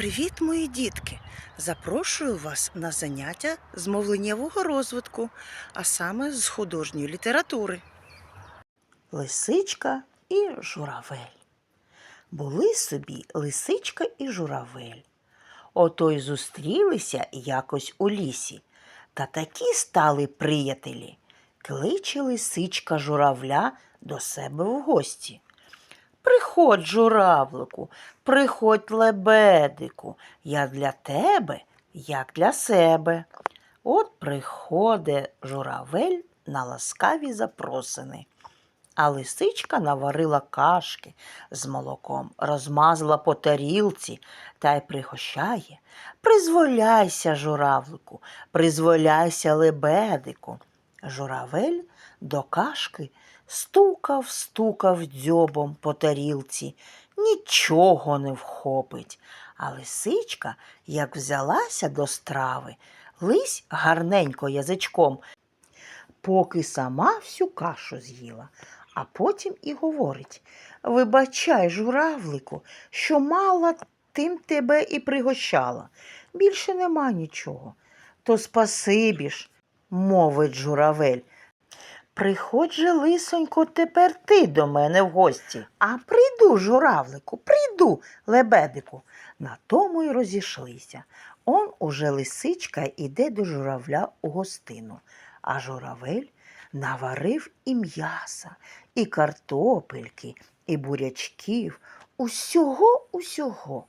Привіт, мої дітки! Запрошую вас на заняття з мовленнєвого розвитку, а саме з художньої літератури. Лисичка і журавель. Були собі лисичка і журавель. Ото й зустрілися якось у лісі, та такі стали приятелі. Кличе лисичка журавля до себе в гості. Приходь, журавлику, приходь, лебедику, я для тебе, як для себе. От приходить журавель на ласкаві запросини. А лисичка наварила кашки з молоком, розмазала по тарілці та й пригощає. Призволяйся, журавлику, призволяйся, лебедику. Журавель до кашки стукав, стукав дзьобом по тарілці, нічого не вхопить. А лисичка, як взялася до страви, лись гарненько язичком, поки сама всю кашу з'їла, а потім і говорить Вибачай, журавлику, що мала тим тебе і пригощала. Більше нема нічого. То спасибі ж, мовить журавель. Приходь же, лисонько, тепер ти до мене в гості. А прийду, журавлику, прийду, лебедику. На тому й розійшлися. Он уже лисичка іде до журавля у гостину, а журавель наварив і м'яса, і картопельки, і бурячків, усього, усього.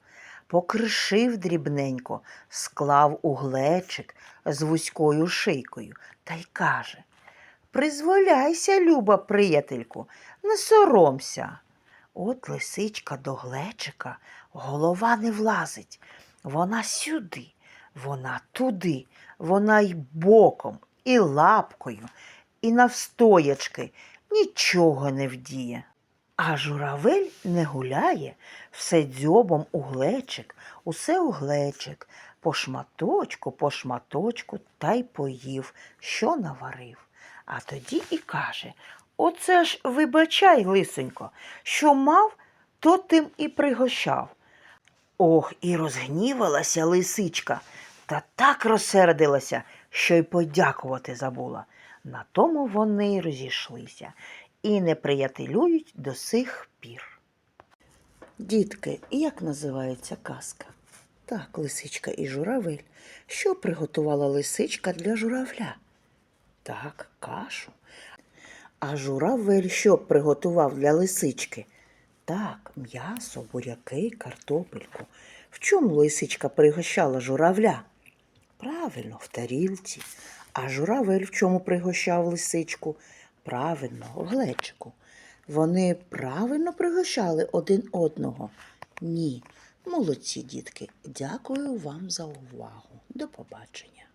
Покришив дрібненько, склав у глечик з вузькою шийкою та й каже Призволяйся, люба приятельку, не соромся. От лисичка до глечика голова не влазить. Вона сюди, вона туди, вона й боком, і лапкою, і навстоячки нічого не вдіє. А журавель не гуляє, все дзьобом у глечик, усе у глечик, по шматочку, по шматочку та й поїв, що наварив. А тоді і каже Оце ж вибачай, лисенько, що мав, то тим і пригощав. Ох, і розгнівалася лисичка, та так розсердилася, що й подякувати забула. На тому вони й розійшлися і не приятелюють до сих пір. Дітки, як називається казка? Так, лисичка і журавель. Що приготувала лисичка для журавля? Так, кашу. А журавель що приготував для лисички? Так, м'ясо, буряки, картопельку. В чому лисичка пригощала журавля? Правильно, в тарілці. А журавель в чому пригощав лисичку? Правильно, в глечику. Вони правильно пригощали один одного? Ні. Молодці, дітки. Дякую вам за увагу. До побачення.